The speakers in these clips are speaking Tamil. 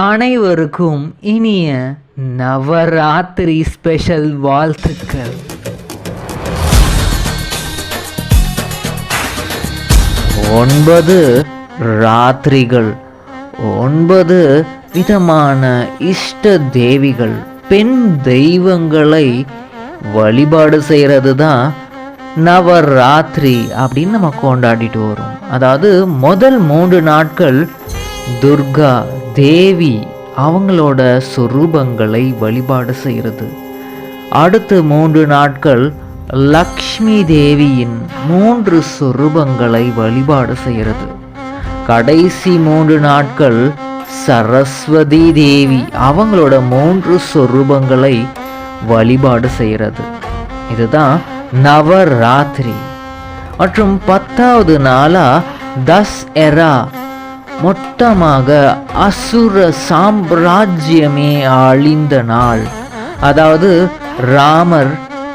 அனைவருக்கும் இனிய நவராத்திரி ஸ்பெஷல் வாழ்த்துக்கள். ஒன்பது ராத்திரிகள் ஒன்பது விதமான இஷ்ட தேவிகள் பெண் தெய்வங்களை வழிபாடு செய்கிறது தான் நவராத்திரி அப்படின்னு நம்ம கொண்டாடிட்டு வரோம். அதாவது முதல் மூன்று நாட்கள் துர்கா தேவி அவங்களோட சொரூபங்களை வழிபாடு செய்கிறது. அடுத்த மூன்று நாட்கள் லக்ஷ்மி தேவியின் மூன்று சொரூபங்களை வழிபாடு செய்கிறது. கடைசி மூன்று நாட்கள் சரஸ்வதி தேவி அவங்களோட மூன்று சொரூபங்களை வழிபாடு செய்கிறது. இதுதான் நவராத்திரி. மற்றும் பத்தாவது நாளா தஸ் எரா மொத்தமாக அசுர சாம்ராஜ்யமே அழிந்த நாள். அதாவது ராமர்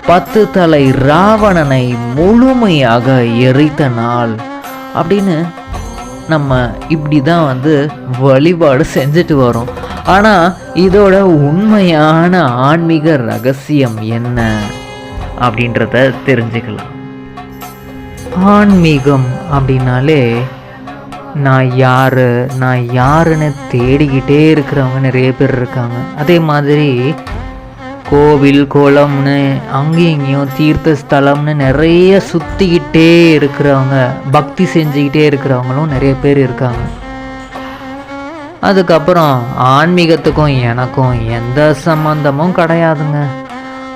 பத்து தலை ராவணனை முழுமையாக எரித்த நாள். அப்படின்னு நம்ம இப்படி தான் வந்து வழிபாடு செஞ்சுட்டு வரோம். ஆனால் இதோட உண்மையான ஆன்மீக ரகசியம் என்ன அப்படின்றத தெரிஞ்சுக்கலாம். ஆன்மீகம் அப்படின்னாலே நான் யார்? நான் யாருன்னு தேடிக்கிட்டே இருக்கிறவங்க நிறைய பேர் இருக்காங்க. அதே மாதிரி கோவில் குளம்னு அங்கேயும் இங்கேயும் தீர்த்த ஸ்தலம்னு நிறைய சுற்றிக்கிட்டே இருக்கிறவங்க பக்தி செஞ்சுக்கிட்டே இருக்கிறவங்களும் நிறைய பேர் இருக்காங்க. அதுக்கப்புறம் ஆன்மீகத்துக்கும் எனக்கும் எந்த சம்மந்தமும் கிடையாதுங்க.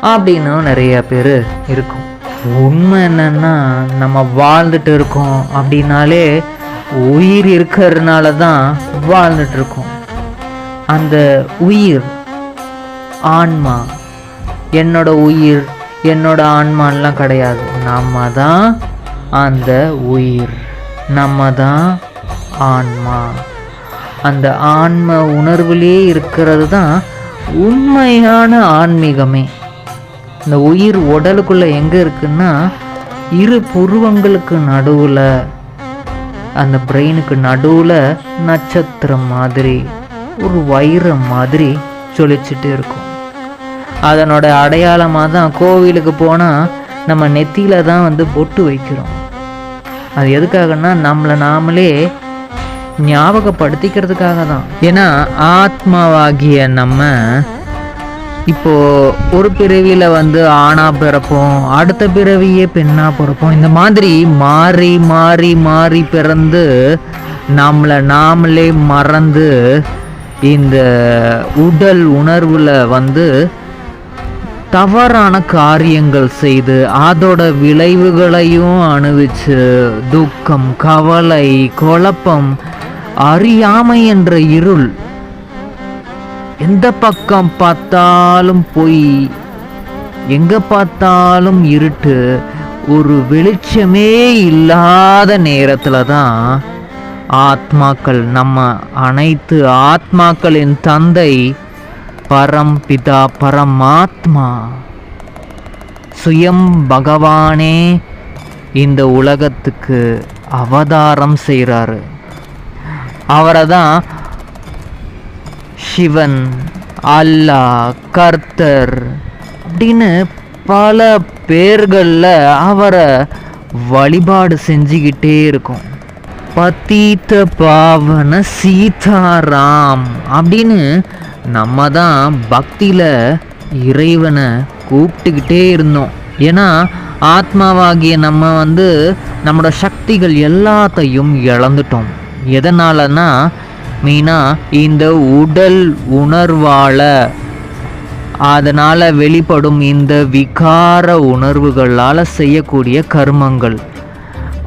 அப்படின்னும் நிறைய பேர் இருக்கும். உண்மை என்னன்னா நம்ம வாழ்ந்துட்டு இருக்கோம் அப்படின்னாலே உயிர் இருக்கிறதுனால தான் வாழ்ந்துட்டு இருக்கோம் அந்த உயிர் ஆன்மா என்னோட உயிர் என்னோட ஆன்மான்லாம் கிடையாது. நம்ம தான் அந்த உயிர். நம்ம தான் ஆன்மா. அந்த ஆன்ம உணர்விலே இருக்கிறது தான் உண்மையான ஆன்மீகமே. இந்த உயிர் உடலுக்குள்ளே எங்கே இருக்குன்னா இரு புருவங்களுக்கு நடுவில் அந்த பிரெயினுக்கு நடுவில் நட்சத்திரம் மாதிரி ஒரு வைரம் மாதிரி ஜொலிச்சுட்டு இருக்கும். அதனோட அடையாளமாக தான் கோவிலுக்கு போனால் நம்ம நெத்தியில தான் வந்து பொட்டு வைக்கிறோம். அது எதுக்காகன்னா நம்மளை நாமளே ஞாபகப்படுத்திக்கிறதுக்காக தான் ஏன்னா ஆத்மாவாகிய நம்ம இப்போது ஒரு பிறவியில் வந்து ஆணாக பிறப்போம் அடுத்த பிறவியே பெண்ணாக பிறப்போம். இந்த மாதிரி மாறி மாறி மாறி பிறந்து நம்மளை நாமளே மறந்து இந்த உடல் உணர்வில் வந்து தவறான காரியங்கள் செய்து அதோட விளைவுகளையும் அனுபவிச்சு துக்கம் கவலை குழப்பம் அறியாமை என்ற இருள் எந்த பக்கம் பார்த்தாலும் போய் எங்க பார்த்தாலும் இருட்டு ஒரு வெளிச்சமே இல்லாத நேரத்துல தான் ஆத்மாக்கள் நம்ம அனைத்து ஆத்மாக்களின் தந்தை பரம்பிதா பரமாத்மா. சுயம் பகவானே இந்த உலகத்துக்கு அவதாரம் செய்கிறாரு அவரை தான் சிவன் அல்லாஹ் கர்த்தர். அப்படின்னு பல பேர்களில் அவரை வழிபாடு செஞ்சுக்கிட்டே இருக்கும். பத்தீத்த பாவன சீதாராம் அப்படின்னு நம்ம தான் பக்தியில் இறைவனை கூப்பிட்டுக்கிட்டே இருந்தோம். ஏன்னா ஆத்மாவாகிய நம்ம வந்து நம்மளோட சக்திகள் எல்லாத்தையும் இழந்துட்டோம். எதனாலன்னா மெயினாக இந்த உடல் உணர்வால் அதனால் வெளிப்படும் இந்த விகார உணர்வுகளால் செய்யக்கூடிய கர்மங்கள்.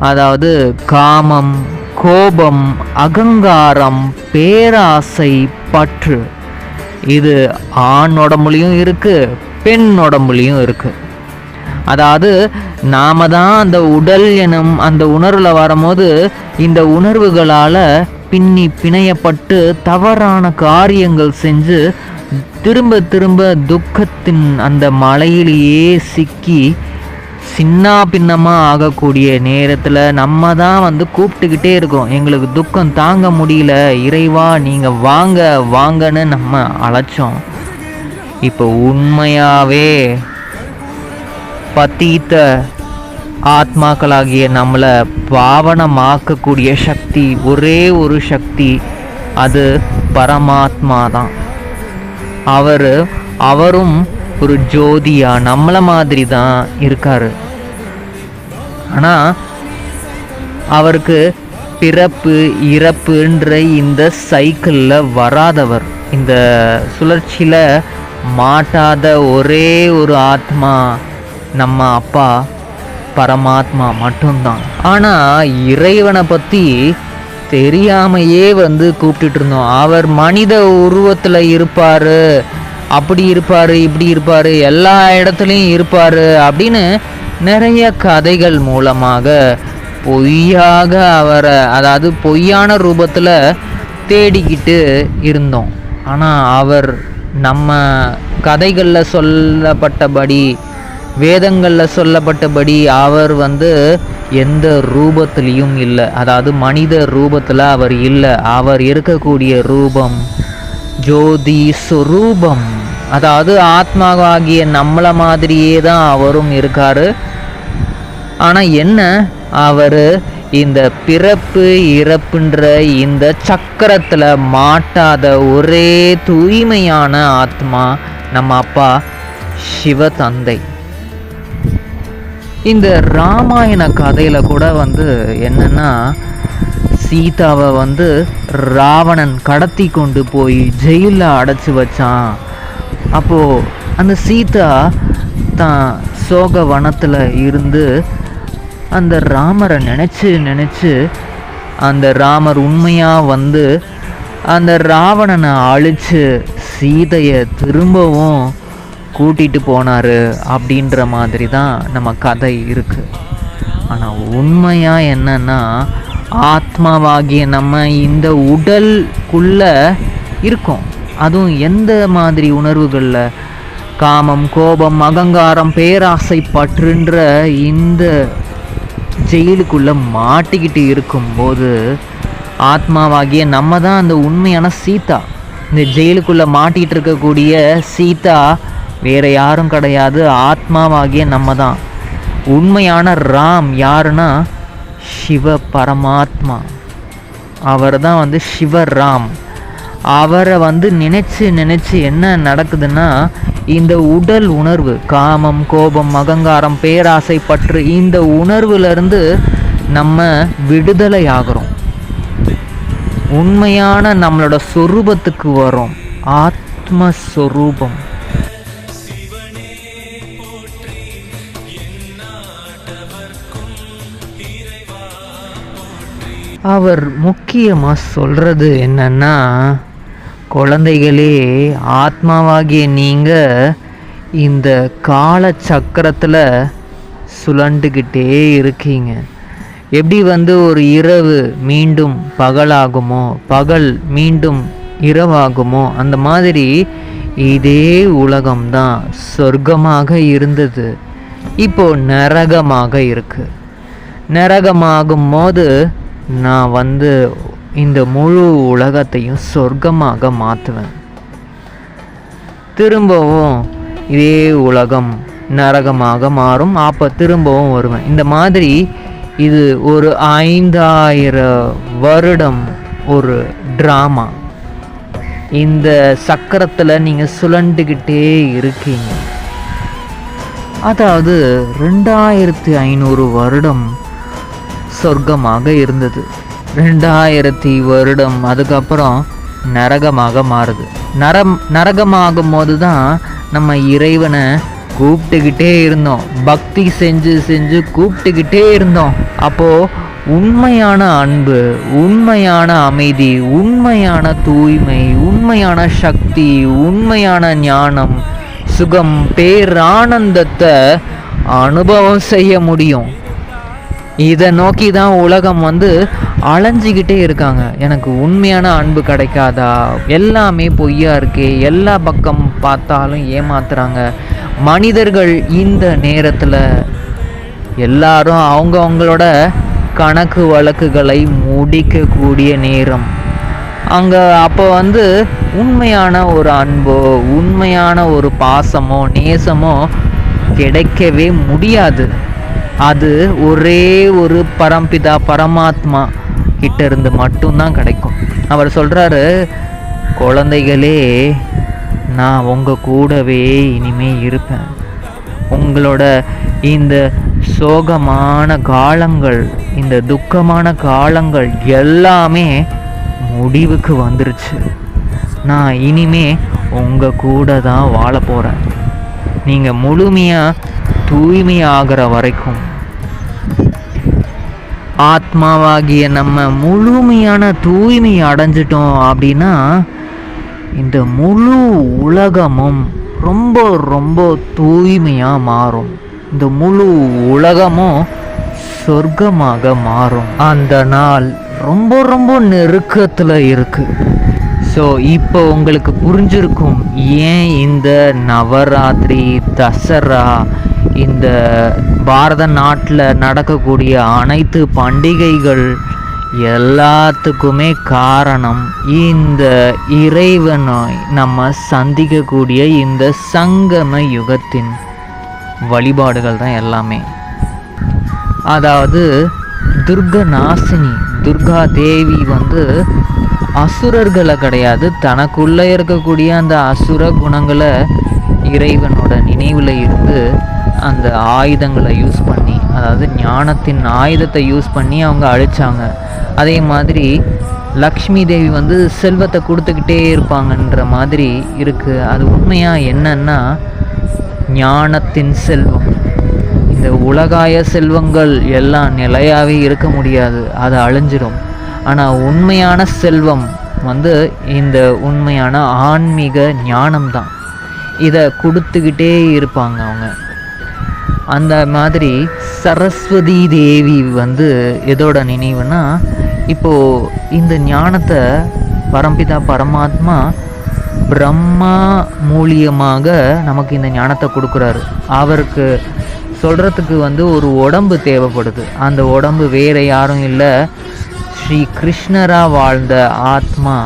அதாவது காமம் கோபம் அகங்காரம் பேராசை பற்று. இது ஆண் உடம்புலையும் இருக்குது பெண் உடம்புலையும் இருக்குது அதாவது நாம தான் அந்த உடல் எனும் அந்த உணர்வில் வரும்போது இந்த உணர்வுகளால் பின்னி பிணையப்பட்டு தவறான காரியங்கள் செஞ்சு திரும்ப திரும்ப துக்கத்தின் அந்த மலையிலேயே சிக்கி சின்ன பின்னமாக ஆகக்கூடிய நேரத்தில் நம்ம தான் வந்து கூப்பிட்டுக்கிட்டே இருக்கோம். எங்களுக்கு துக்கம் தாங்க முடியல. இறைவா நீங்கள் வாங்க வாங்கன்னு நம்ம அழைச்சோம். இப்போ உண்மையாகவே பத்தீத்த ஆத்மாக்களாகிய நம்மளை பாவனமாக்கக்கூடிய சக்தி ஒரே ஒரு சக்தி அது பரமாத்மா தான் அவர் அவரும் ஒரு ஜோதியா நம்மளை மாதிரி தான் இருக்காரு. ஆனால் அவருக்கு பிறப்பு இறப்புன்ற இந்த சைக்கிளில் வராதவர் இந்த சுழற்சியில் மாட்டாத ஒரே ஒரு ஆத்மா நம்ம அப்பா. பரமாத்மா மட்டும்தான். ஆனால் இறைவனை பற்றி தெரியாமையே வந்து கூப்பிட்டுட்டு இருந்தோம். அவர் மனித உருவத்தில் இருப்பார். அப்படி இருப்பார் இப்படி இருப்பார் எல்லா இடத்துலையும் இருப்பார் அப்படின்னு நிறைய கதைகள் மூலமாக பொய்யாக அவரை அதாவது பொய்யான ரூபத்தில் தேடிக்கிட்டு இருந்தோம். ஆனால் அவர் நம்ம கதைகளில் சொல்லப்பட்டபடி வேதங்களில் சொல்லப்பட்டபடி அவர் வந்து எந்த ரூபத்திலையும் இல்லை. அதாவது மனித ரூபத்தில் அவர் இல்லை. அவர் இருக்கக்கூடிய ரூபம் ஜோதி சுரூபம். அதாவது ஆத்மாவாகிய நம்மளை மாதிரியே தான் அவரும் இருக்காரு. ஆனால் என்ன? அவர் இந்த பிறப்பு இறப்புன்ற இந்த சக்கரத்தில் மாட்டாத ஒரே தூய்மையான ஆத்மா நம்ம அப்பா சிவ தந்தை. இந்த ராமாயண கதையில் கூட வந்து என்னன்னா சீதாவை வந்து ராவணன் கடத்தி கொண்டு போய் ஜெயிலில் அடைச்சி வச்சான். அப்போது அந்த சீதா தான் சோக வனத்தில் இருந்து அந்த ராமரை நினச்சி நினச்சி அந்த ராமர் உண்மையாக வந்து அந்த ராவணனை அழித்து சீதையை திரும்பவும் கூட்டிகிட்டு போனார் அப்படின்ற மாதிரி தான் நம்ம கதை இருக்குது ஆனால் உண்மையாக என்னன்னா ஆத்மாவாகிய நம்ம இந்த உடலுக்குள்ளே இருக்கோம். அதுவும் எந்த மாதிரி உணர்வுகளில்? காமம் கோபம் அகங்காரம் பேராசை பற்றுன்ற இந்த ஜெயிலுக்குள்ளே மாட்டிக்கிட்டு இருக்கும்போது ஆத்மாவாகிய நம்ம தான் அந்த உண்மையான சீதா. இந்த ஜெயிலுக்குள்ளே மாட்டிகிட்டு இருக்கக்கூடிய சீதா வேற யாரும் கிடையாது ஆத்மாவாகிய நம்ம தான் உண்மையான ராம் யாருன்னா சிவ பரமாத்மா. அவர் தான் வந்து சிவராம் அவரை வந்து நினைச்சு நினைச்சு என்ன நடக்குதுன்னா இந்த உடல் உணர்வு காமம் கோபம் அகங்காரம் பேராசை பற்று இந்த உணர்வுலேருந்து நம்ம விடுதலை ஆகிறோம். உண்மையான நம்மளோட சொரூபத்துக்கு வரோம் ஆத்மஸ்வரூபம் அவர் முக்கியமாக சொல்கிறது என்னன்னா குழந்தைகளே ஆத்மாவாகிய நீங்கள் இந்த கால சக்கரத்தில் சுழண்டுக்கிட்டே இருக்கீங்க. எப்படி வந்து ஒரு இரவு மீண்டும் பகலாகுமோ பகல் மீண்டும் இரவாகுமோ அந்த மாதிரி இதே உலகம்தான் சொர்க்கமாக இருந்தது. இப்போ நரகமாக இருக்கு. நரகமாகும் போது நான் வந்து இந்த முழு உலகத்தையும் சொர்க்கமாக மாற்றுவேன். திரும்பவும் இதே உலகம் நரகமாக மாறும். அப்போ திரும்பவும் வருவேன். இந்த மாதிரி இது ஒரு ஐந்தாயிரம் வருடம் ஒரு ட்ராமா இந்த சக்கரத்தில் நீங்கள் சுழண்டுக்கிட்டே இருக்கீங்க. அதாவது ரெண்டாயிரத்தி ஐநூறு வருடம் சொர்க்கமாக இருந்தது. ரெண்டாயிரத்தி வருடம் அதுக்கப்புறம் நரகமாக மாறுது. நரம் நரகமாகும் போது தான் நம்ம இறைவனை கூப்பிட்டுக்கிட்டே இருந்தோம். பக்தி செஞ்சு செஞ்சு கூப்பிட்டுக்கிட்டே இருந்தோம். அப்போது உண்மையான அன்பு உண்மையான அமைதி உண்மையான தூய்மை உண்மையான சக்தி உண்மையான ஞானம் சுகம் பேரானந்தத்தை அனுபவம் செய்ய முடியும். இதை நோக்கி தான் உலகம் வந்து அலைஞ்சிக்கிட்டே இருக்காங்க. எனக்கு உண்மையான அன்பு கிடைக்காதா? எல்லாமே பொய்யா இருக்கே. எல்லா பக்கம் பார்த்தாலும் ஏமாத்துறாங்க. மனிதர்கள் இந்த நேரத்தில் எல்லாரும் அவங்க அவங்களோட கணக்கு வழக்குகளை முடிக்கக்கூடிய நேரம். அங்கே அப்போ வந்து உண்மையான ஒரு அன்போ உண்மையான ஒரு பாசமோ நேசமோ கிடைக்கவே முடியாது. அது ஒரே ஒரு பரம்பிதா பரமாத்மா கிட்ட இருந்து மட்டும்தான் கிடைக்கும். அவர் சொல்கிறாரு குழந்தைகளே நான் உங்கள் கூடவே இனிமே இருப்பேன். உங்களோட இந்த சோகமான காலங்கள் இந்த துக்கமான காலங்கள் எல்லாமே முடிவுக்கு வந்துருச்சு. நான் இனிமே உங்கள் கூட தான் வாழ போகிறேன் நீங்கள் முழுமையாக தூய்மையாகிற வரைக்கும் ஆத்மாவாகிய நம்ம முழுமையான தூய்மை அடைஞ்சிட்டோம் அப்படின்னா இந்த முழு உலகமும் ரொம்ப ரொம்ப தூய்மையாக மாறும். இந்த முழு உலகமும் சொர்க்கமாக மாறும். அந்த நாள் ரொம்ப ரொம்ப நெருக்கத்தில் இருக்கு. ஸோ இப்போ உங்களுக்கு புரிஞ்சிருக்கும் ஏன் இந்த நவராத்திரி தசரா இந்த பாரத நாட்டில் நடக்கக்கூடிய அனைத்து பண்டிகைகள் எல்லாத்துக்குமே காரணம் இந்த இறைவனை நம்ம சந்திக்கக்கூடிய இந்த சங்கம யுகத்தின் வழிபாடுகள் தான் எல்லாமே. அதாவது துர்க நாசினி துர்கா தேவி வந்து அசுரர்களை கிடையாது. தனக்குள்ளே இருக்கக்கூடிய அந்த அசுர குணங்களை இறைவனோட நினைவில் இருந்து அந்த ஆயுதங்களை யூஸ் பண்ணி அதாவது ஞானத்தின் ஆயுதத்தை யூஸ் பண்ணி அவங்க அழிச்சாங்க. அதே மாதிரி லக்ஷ்மி தேவி வந்து செல்வத்தை கொடுத்துக்கிட்டே இருப்பாங்கன்ற மாதிரி இருக்குது அது உண்மையாக என்னன்னா ஞானத்தின் செல்வம். இந்த உலகாய செல்வங்கள் எல்லாம் நிலையாகவே இருக்க முடியாது. அது அழிஞ்சிடும் ஆனால் உண்மையான செல்வம் வந்து இந்த உண்மையான ஆன்மீக ஞானம்தான். இதை கொடுத்துக்கிட்டே இருப்பாங்க அந்த மாதிரி சரஸ்வதி தேவி வந்து எதோட நினைவுனா இப்போது இந்த ஞானத்தை பரம்பிதா பரமாத்மா பிரம்மா மூலியமாக நமக்கு இந்த ஞானத்தை கொடுக்குறாரு. அவருக்கு சொல்கிறதுக்கு வந்து ஒரு உடம்பு தேவைப்படுது. அந்த உடம்பு வேறு யாரும் இல்லை. ஸ்ரீ கிருஷ்ணராக வாழ்ந்த ஆத்மா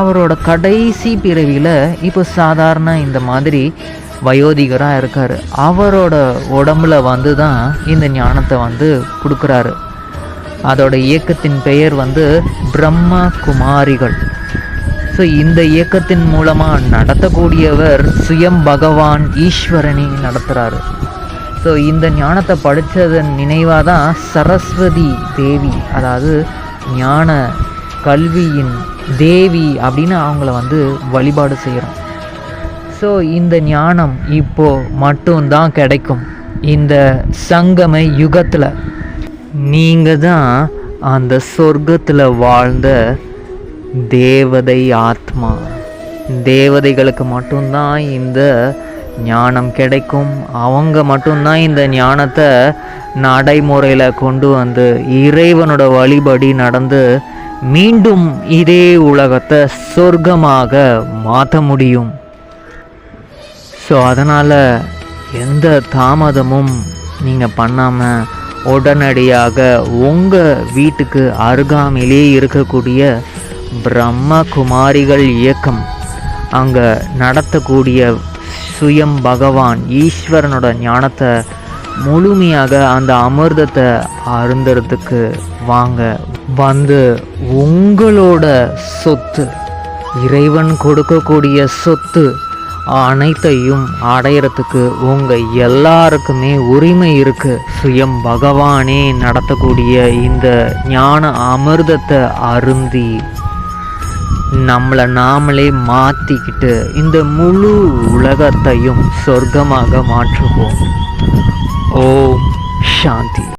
அவரோட கடைசி பிறவியில் இப்போ சாதாரண இந்த மாதிரி வயோதிகராக இருக்கார். அவரோட உடம்புல வந்து தான் இந்த ஞானத்தை வந்து கொடுக்குறாரு. அதோட இயக்கத்தின் பெயர் வந்து பிரம்ம குமாரிகள். ஸோ இந்த இயக்கத்தின் மூலமாக நடத்தக்கூடியவர் சுயம் பகவான் ஈஸ்வரனை நடத்துகிறாரு ஸோ இந்த ஞானத்தை படித்ததன் நினைவாக தான் சரஸ்வதி தேவி அதாவது ஞான கல்வியின் தேவி அப்படின்னு அவங்கள வந்து வழிபாடு செய்கிறோம் ஸோ இந்த ஞானம் இப்போ மட்டும்தான் கிடைக்கும். இந்த சங்கம யுகத்தில். நீங்கள் தான் அந்த சொர்க்கத்தில் வாழ்ந்த தேவதை ஆத்மா. தேவதைகளுக்கு மட்டும்தான் இந்த ஞானம் கிடைக்கும். அவங்க மட்டும்தான் இந்த ஞானத்தை நடைமுறையில் கொண்டு வந்து இறைவனோட வழிபடி நடந்து மீண்டும் இதே உலகத்தை சொர்க்கமாக மாற்ற முடியும். ஸோ அதனால் எந்த தாமதமும் நீங்கள் பண்ணாமல் உடனடியாக உங்கள் வீட்டுக்கு அருகாமையிலே இருக்கக்கூடிய பிரம்ம குமாரிகள் இயக்கம் அங்கே நடத்தக்கூடிய சுயம் பகவான் ஈஸ்வரனோட ஞானத்தை முழுமையாக அந்த அமிர்தத்தை அருந்துறதுக்கு வாங்க. வந்து உங்களோட சொத்து இறைவன் கொடுக்கக்கூடிய சொத்து அனைத்தையும் அடையிறதுக்கு உங்கள் எல்லாருக்குமே உரிமை இருக்கு. சுயம் பகவானே நடத்தக்கூடிய இந்த ஞான அமிர்தத்தை அருந்தி நம்மளை நாமளே மாற்றிக்கிட்டு இந்த முழு உலகத்தையும் சொர்க்கமாக மாற்றுவோம். ஓம் சாந்தி.